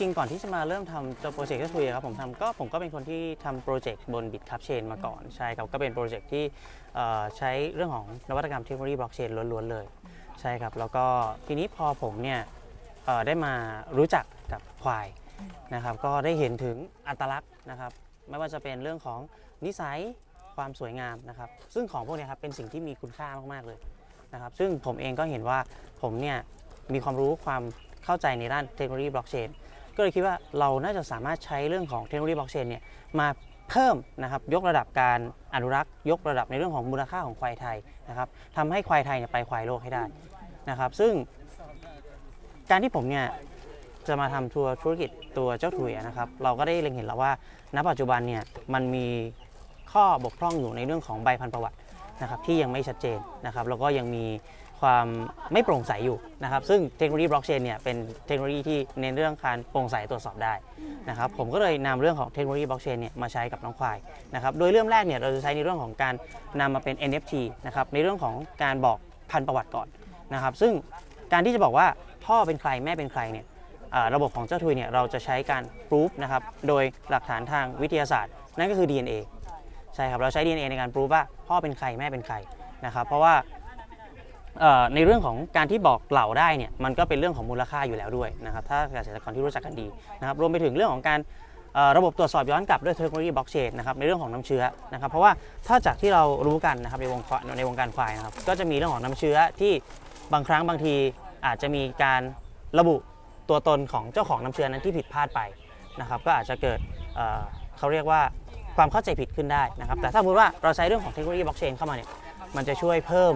ริง ๆ ก่อนที่จะมาเริ่มทำตัวโปรเจกต์ก็คุยครับผมทำก็ผมก็เป็นคนที่ทำโปรเจกต์บน Bitcup Chain มาก่อนใช่ครับก็เป็นโปรเจกต์ที่เอ่อใช้เรื่องของนวัตกรรมเทคโนโลยีบล็อกเชนล้วนๆเลยใช่ครับแล้วก็ทีนี้พอผมเนี่ยเอ่อได้มารู้จักกับควายนะครับก็ได้เห็นถึงอัตลักษณ์นะครับไม่ว่าจะเป็นเรื่องของนิสัยความสวยงามนะครับซึ่งของพวกเนี้ครับเป็นสิ่งที่มีคุณค่ามากๆเลยนะครับซึ่งผมเองก็เห็นว่าผมเนี่ยมีความรู้ความเข้าใจในด้านเทคโนโลยีบล็อกเชน ก็เลยคิดว่าเราน่าจะสามารถใช้เรื่องของเทคโนโลยีบล็อกเชนเนี่ยมาเพิ่มนะครับยกระดับการอนุรักษ์ ยกระดับในเรื่องของมูลค่าของควายไทยนะครับทำให้ควายไทยเนี่ยไปควายโลกให้ได้นะครับซึ่งการที่ผมเนี่ยจะมาทำทัวร์ธุรกิจตัวเจ้าถุยนะครับเราก็ได้เล็งเห็นแล้วว่า ณปัจจุบันเนี่ยมันมีข้อบกพร่องอยู่ในเรื่องของใบพันธุ์ประวัตินะครับที่ยังไม่ชัดเจนนะครับแล้วก็ยังมี ความไม่โปร่งใสอยู่นะครับซึ่งเทคโนโลยีบล็อกเชนเนี่ยเป็นเทคโนโลยีที่เน้นเรื่องการโปร่งใสตรวจสอบได้นะครับผมก็เลยนำเรื่องของเทคโนโลยีบล็อกเชนเนี่ยมาใช้กับน้องควายนะครับโดยเริ่มแรกเนี่ยเราจะใช้ในเรื่องของการนำมาเป็น NFT นะครับในเรื่องของการบอกพันประวัติก่อนนะครับซึ่งการที่จะบอกว่าพ่อเป็นใครแม่เป็นใครเนี่ยระบบของเจ้าทุยเนี่ยเราจะใช้การพรูฟนะครับโดยหลักฐานทางวิทยาศาสตร์ นั่นก็คือ DNA ใช่ครับเราใช้ DNA ในการพรูฟว่าพ่อเป็นใครแม่เป็นใครนะครับเพราะว่า ในเรื่องของการที่บอกเหล่าได้เนี่ยมันก็เป็นเรื่องของมูลค่าอยู่แล้วด้วยนะครับถ้าเกษตรกรที่รู้จักกันดีนะครับรวมไปถึงเรื่องของการระบบตรวจสอบย้อนกลับด้วยเทคโนโลยีบล็อกเชนนะครับในเรื่องของน้ำเชื้อนะครับเพราะว่าถ้าจากที่เรารู้กันนะครับในวงควายในวงการควายนะครับก็จะมีเรื่องของน้ำเชื้อที่บางครั้งบางทีอาจจะมีการระบุตัวตนของเจ้าของน้ำเชื้อนั้นที่ผิดพลาดไปนะครับก็อาจจะเกิดเเขาเรียกว่าความเข้าใจผิดขึ้นได้นะครับแต่ถ้าสมมติว่าเราใช้เรื่องของเทคโนโลยีบล็อกเชนเข้ามาเนี่ยมันจะช่วยเพิ่ม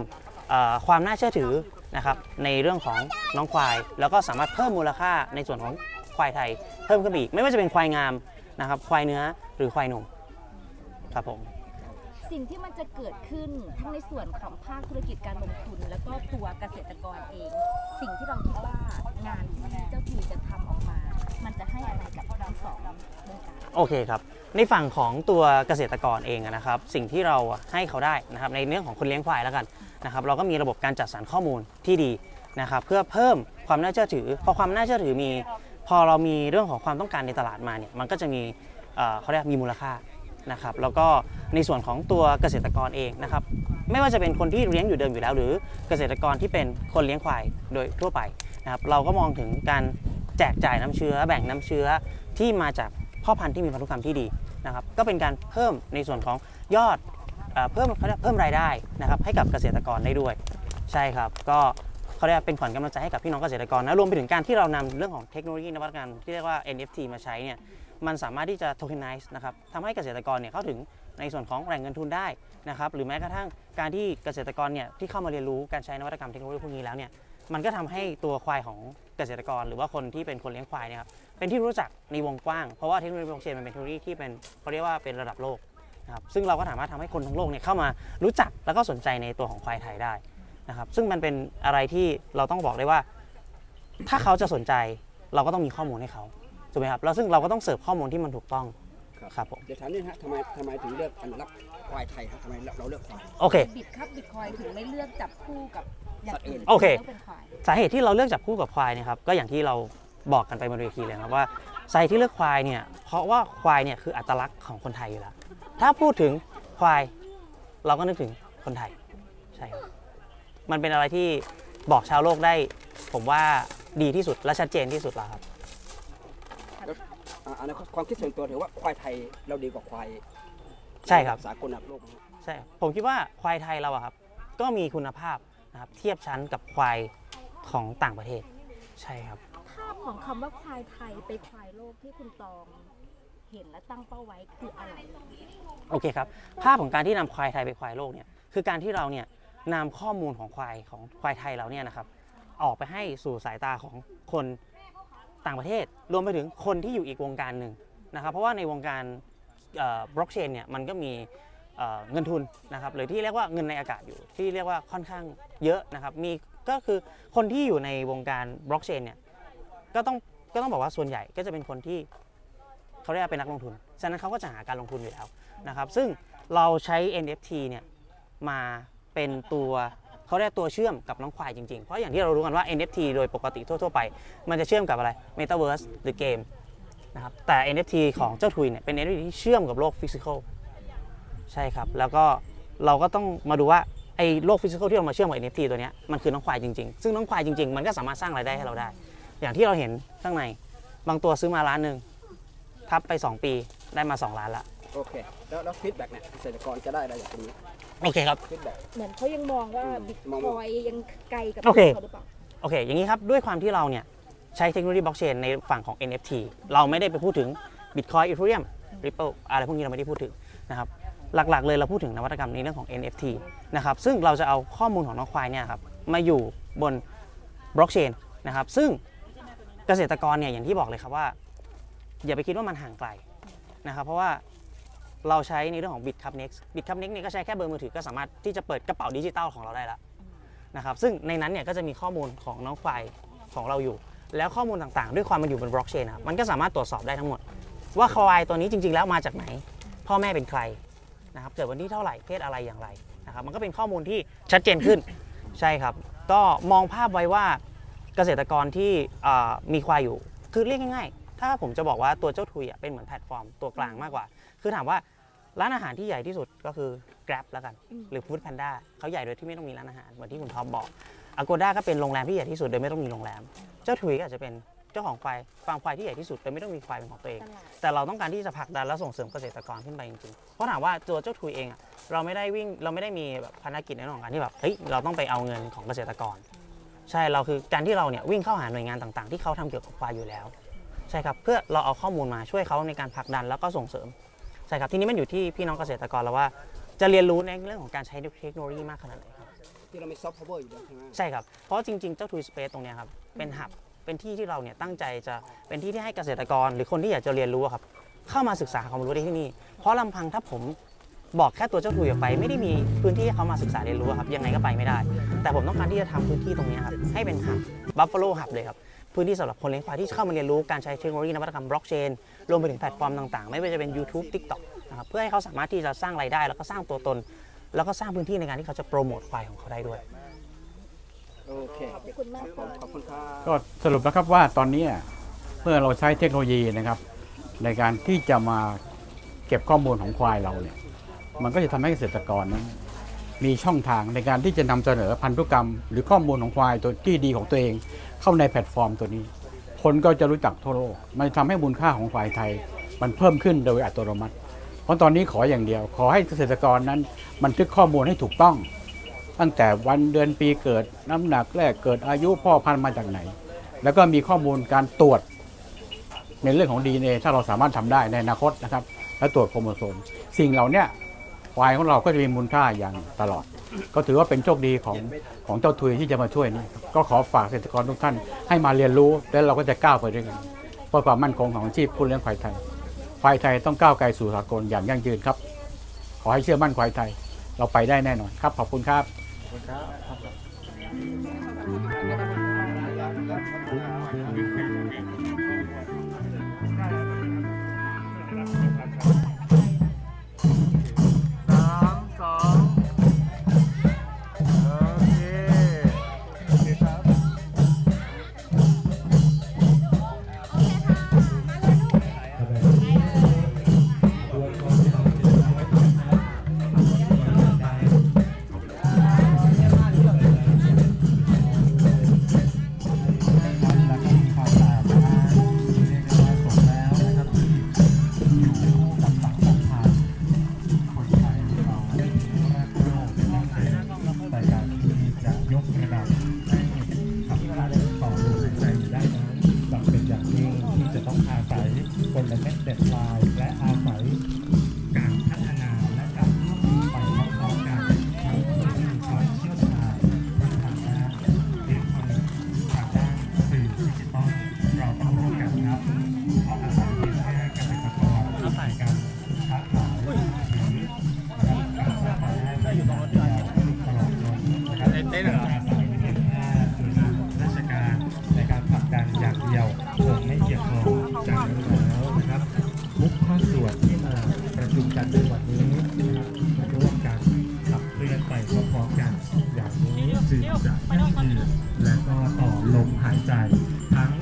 ความน่าเชื่อถือนะครับในเรื่องของน้องควาย แล้วก็สามารถเพิ่มมูลค่าในส่วนของควายไทย เพิ่มขึ้นไปอีก ไม่ว่าจะเป็นควายงามนะครับควายเนื้อหรือควายนมครับผม สิ่งที่มันจะเกิดขึ้นทั้งในส่วนของภาคธุรกิจการลงทุน แล้วก็ตัวเกษตรกรเอง สิ่งที่เราคิดว่างานที่เจ้าทีจะทำออกมา มันจะให้อะไรกับทั้งสองวงการโอเคครับ ในฝั่งของตัวเกษตรกรเองนะครับ สิ่งที่เราให้เขาได้นะครับในเรื่องของคนเลี้ยงควายแล้วกันนะครับ เราก็มีระบบการจัดสรรข้อมูลที่ดีนะครับ เพื่อเพิ่มความน่าเชื่อถือ พอความน่าเชื่อถือมี พอเรามีเรื่องของความต้องการในตลาดมาเนี่ยมันก็จะมีเขาเรียกมีมูลค่า นะครับแล้วก็ในส่วนของตัวเกษตรกรเองนะครับไม่ว่าจะเป็นคนที่เลี้ยงอยู่เดิมอยู่แล้ว หรือเกษตรกรที่เป็นคนเลี้ยงควายโดยทั่วไปนะครับเราก็มองถึงการแจกจ่ายน้ำเชื้อ แบ่งน้ำเชื้อที่มาจากพ่อพันธุ์ที่มีพันธุกรรมที่ดีนะครับก็เป็นการเพิ่มในส่วนของยอดเอเพิ่มเขาเรียกเพิ่มรายได้นะครับให้กับเกษตรกรได้ด้วย ใช่ครับ ก็เขาเรียกเป็นขวัญกำลังใจให้กับพี่น้องเกษตรกรนะรวมไปถึงการที่เรานำเรื่องของเทคโนโลยีนวัตกรรมที่เรียกว่า NFT มาใช้เนี่ย มันสามารถที่จะ tokenize นะครับทำให้เกษตรกรเนี่ยเข้าถึงในส่วนของแหล่งเงินทุนได้นะครับหรือแม้กระทั่งการที่เกษตรกรเนี่ยที่เข้ามาเรียนรู้การใช้นวัตกรรมเทคโนโลยีพวกนี้แล้วเนี่ยมันก็ทำให้ตัวควายของเกษตรกร หรือว่าคนที่เป็นคนเลี้ยงควายเนี่ยครับเป็นที่รู้จักในวงกว้าง เพราะว่าเทคโนโลยีบล็อกเชนมันเป็นเทคโนโลยีที่เป็นเขาเรียกว่าเป็นระดับโลกนะครับซึ่งเราก็สามารถทำให้คนทั้งโลกเนี่ยเข้ามารู้จักแล้วก็สนใจในตัวของควายไทยได้นะครับซึ่งมันเป็นอะไรที่เราต้องบอกได้ว่า ถ้าเขาจะสนใจเราก็ต้องมีข้อมูลให้เขา ถูกไหมครับแล้วซึ่งเราก็ต้องเสิร์ฟข้อมูลที่มันถูกต้องครับผมเดี๋ยวถามนิดนะฮะทำไมทำไมถึงเลือกอนุรักษ์ควายไทยครับทำไมเราเลือกควายโอเคบิดครับบิตคอยถึงไม่เลือกจับคู่กับอย่างอื่นโอเคต้องเป็นควายสาเหตุที่เราเลือกจับคู่กับควายเนะครับก็อย่างที่เราบอกกันไปบนเวทีเลยนะครับว่าสาเหตุที่เลือกควายเนี่ยเพราะว่าควายเนี่ยคืออัตลักษณ์ของคนไทยอยู่แล้วถ้าพูดถึงควายเราก็นึกถึงคนไทยใช่ครับมันเป็นอะไรที่บอกชาวโลกได้ ผมว่าดีที่สุดและชัดเจนที่สุดแล้วครับ อ่าอันนั้นความคิดส่วนตัวถือว่าควายไทยเราดีกว่าควายใช่ครับสากลระดับโลกไหมฮะใช่ครับผมคิดว่าควายไทยเราอะครับก็มีคุณภาพนะครับเทียบชั้นกับควายของต่างประเทศ ใช่ครับภาพของคำว่าควายไทยไปควายโลกที่คุณตองเห็นและตั้งเป้าไว้คืออะไรโอเคครับภาพของการที่นำควายไทยไปควายโลกเนี่ยคือการที่เราเนี่ยนำข้อมูลของควายของควายไทยเราเนี่ยนะครับออกไปให้สู่สายตาของคน ต่างประเทศ รวมไปถึงคนที่อยู่อีกวงการหนึ่งนะครับ เพราะว่าในวงการบล็อกเชนเนี่ยมันก็มีเงินทุนนะครับหรือที่เรียกว่าเงินในอากาศอยู่ ที่เรียกว่าค่อนข้างเยอะนะครับมีก็คือคนที่อยู่ในวงการบล็อกเชนเนี่ยก็ต้องก็ต้องบอกว่าส่วนใหญ่ก็จะเป็นคนที่เขาเรียกว่าเป็นนักลงทุน ฉะนั้นเขาก็จะหาการลงทุนอยู่แล้วนะครับ ซึ่งเราใช้ NFT เนี่ยมาเป็นตัว เขาเรียกตัวเชื่อมกับน้องควายจริงๆ เพราะอย่างที่เรารู้กันว่า NFT โดยปกติทั่วๆไป มันจะเชื่อมกับอะไร Metaverse หรือเกมนะครับแต่ NFT ของเจ้าทุยเนี่ยเป็น NFT ที่เชื่อมกับโลกฟิสิกอลใช่ครับ แล้วก็เราก็ต้องมาดูว่าไอ้โลกฟิสิกอลที่เรามาเชื่อมกับ NFT ตัวนี้มันคือน้องควายจริงๆ ซึ่งน้องควายจริงๆ มันก็สามารถสร้างรายได้ให้เราได้ อย่างที่เราเห็นข้างในบางตัวซื้อมาล้านหนึ่งทับไป 2 ปีได้มา 2 ล้านละโอเค แล้วแล้วฟีดแบ็กเนี่ยเกษตรกรจะได้อะไรจากตรงนี้ โอเคครับฟีดแบ็กเหมือนเขายังมองว่าอืมบิตมองคอยยังไกลกับโอเค เขาหรือเปล่าโอเค อย่างนี้ครับ ด้วยความที่เราเนี่ยใช้เทคโนโลยีบล็อกเชนในฝั่งของ NFT เราไม่ได้ไปพูดถึง Bitcoin Ethereum Ripple อะไรพวกนี้เราไม่ได้พูดถึงนะครับ หลักๆ เลยเราพูดถึงนวัตกรรมในเรื่องของ NFT นะครับ ซึ่งเราจะเอาข้อมูลของน้องควายเนี่ยครับมาอยู่บนบล็อกเชนนะครับ ซึ่งเกษตรกรเนี่ยอย่างที่บอกเลยครับว่า อย่าไปคิดว่ามันห่างไกลนะครับ เพราะว่า เราใช้ในเรื่องของ BitCup Next BitCup Next เนี่ยก็ใช้แค่เบอร์มือถือก็สามารถที่จะเปิดกระเป๋าดิจิตอลของเราได้แล้วนะครับซึ่งในนั้นเนี่ยก็จะมีข้อมูลของน้องควายของเราอยู่ แล้วข้อมูลต่างๆ ด้วยความมันอยู่บนบล็อกเชนครับมันก็สามารถตรวจสอบได้ทั้งหมด ว่าควายตัวนี้จริง ๆ แล้วมาจากไหน พ่อแม่เป็นใครนะครับเกิดวันที่เท่าไหร่เพศอะไรอย่างไรนะครับมันก็เป็นข้อมูลที่ชัดเจนขึ้นใช่ครับ ก็มองภาพไว้ว่าเกษตรกรที่มีควายอยู่ คือเรียกง่ายๆ ถ้าผมจะบอกว่าตัวเจ้าทุยอะเป็นเหมือนแพลตฟอร์มตัวกลางมากกว่า คือถามว่า ร้านอาหารที่ใหญ่ที่สุดก็คือ Grab แล้วกันอืมหรือ Food Panda เขาใหญ่โดยที่ไม่ต้องมีร้านอาหารเหมือนที่คุณท็อปบอก Agoda ก็เป็นโรงแรมที่ใหญ่ที่สุดโดยไม่ต้องมีโรงแรม เจ้าทุยก็อาจจะเป็นเจ้าของควายฟาร์มควายที่ใหญ่ที่สุดโดยไม่ต้องมีควายเป็นของตัวเองตลาดแต่เราต้องการที่จะผลักดันและส่งเสริมเกษตรกรขึ้นไปจริงๆเพราะถามว่าตัวเจ้าทุยเองอะเราไม่ได้วิ่งเราไม่ได้มีแบบภารกิจในเรื่องของการที่แบบเฮ้ยเราต้องไปเอาเงินของเกษตรกร ใช่เราคือการที่เราเนี่ยวิ่งเข้าหาหน่วยงานต่างๆ ที่เขาทำเกี่ยวกับควายอยู่แล้ว ใช่ครับเพื่อเราเอาข้อมูลมาช่วยเขาในการผลักดันแล้วก็ส่งเสริมใช่ครับ ทีนี้มันอยู่ที่พี่น้องเกษตรกรแล้วว่า จะเรียนรู้ในเรื่องของการใช้เทคโนโลยีมากขนาดไหนครับที่เรามีซอฟต์พาวเวอร์อยู่แล้วใช่ไหมใช่ครับ เพราะจริงๆ เจ้า True Space ตรงเนี้ยครับ เป็นหับเป็นที่ที่เราเนี่ยตั้งใจจะเป็นที่ที่ให้เกษตรกร หรือคนที่อยากจะเรียนรู้อะครับ เข้ามาศึกษาความรู้ได้ที่นี่ เพราะลำพังถ้าผมบอกแค่ตัวเจ้าทุยออกไป ไม่ได้มีพื้นที่ให้เขามาศึกษาเรียนรู้อะครับยังไงก็ไปไม่ได้ แต่ผมต้องการที่จะทำพื้นที่ตรงเนี้ยครับให้เป็นหับบัฟฟาโลหับเลยครับ พื้นที่สำหรับคนเลี้ยงควายที่เข้ามาเรียนรู้การใช้เทคโนโลยีนวัตกรรมบล็อกเชนรวมไปถึงแพลตฟอร์มต่างๆ ไม่ว่าจะเป็น YouTube TikTok นะครับเพื่อให้เขาสามารถที่จะสร้างรายได้ แล้วก็สร้างตัวตน แล้วก็สร้างพื้นที่ในการที่เขาจะโปรโมทควายของเขาได้ด้วยโอเคขอบคุณมากค่ะขอบคุณครับก็สรุปนะครับว่าตอนนี้เมื่อเราใช้เทคโนโลยีนะครับ ในการที่จะมาเก็บข้อมูลของควายเราเนี่ยมันก็จะทำให้เกษตรกรนั้น มีช่องทางในการที่จะนำเสนอพันธุกรรม หรือข้อมูลของควายตัวที่ดีของตัวเอง เข้าในแพลตฟอร์มตัวนี้ คนก็จะรู้จักทั่วโลก มันทำให้มูลค่าของควายไทย มันเพิ่มขึ้นโดยอัตโนมัติ เพราะตอนนี้ขออย่างเดียว ขอให้เกษตรกรนั้นบันทึกข้อมูลให้ถูกต้อง ตั้งแต่วันเดือนปีเกิดน้ำหนักแรกเกิดอายุพ่อพันธุ์มาจากไหน แล้วก็มีข้อมูลการตรวจในเรื่องของ DNA ถ้าเราสามารถทำได้ในอนาคตนะครับ และตรวจโครโมโซม สิ่งเหล่านี้ ควายของเราก็จะมีมูลค่าอย่างตลอด ก็ถือว่าเป็นโชคดีของของเจ้าทุยที่จะมาช่วยนี่ก็ขอฝากเกษตรกรทุกท่านให้มาเรียนรู้แล้วเราก็จะก้าวไปด้วยกันเพื่อความมั่นคงของอาชีพผู้เลี้ยงควายไทยควายไทยต้องก้าวไกลสู่สากลอย่างยั่งยืนครับ ขอให้เชื่อมั่นควายไทย เราไปได้แน่นอนครับ ขอบคุณครับส คนและแม็ดเด็ดลาย มหายใจ ทั้ง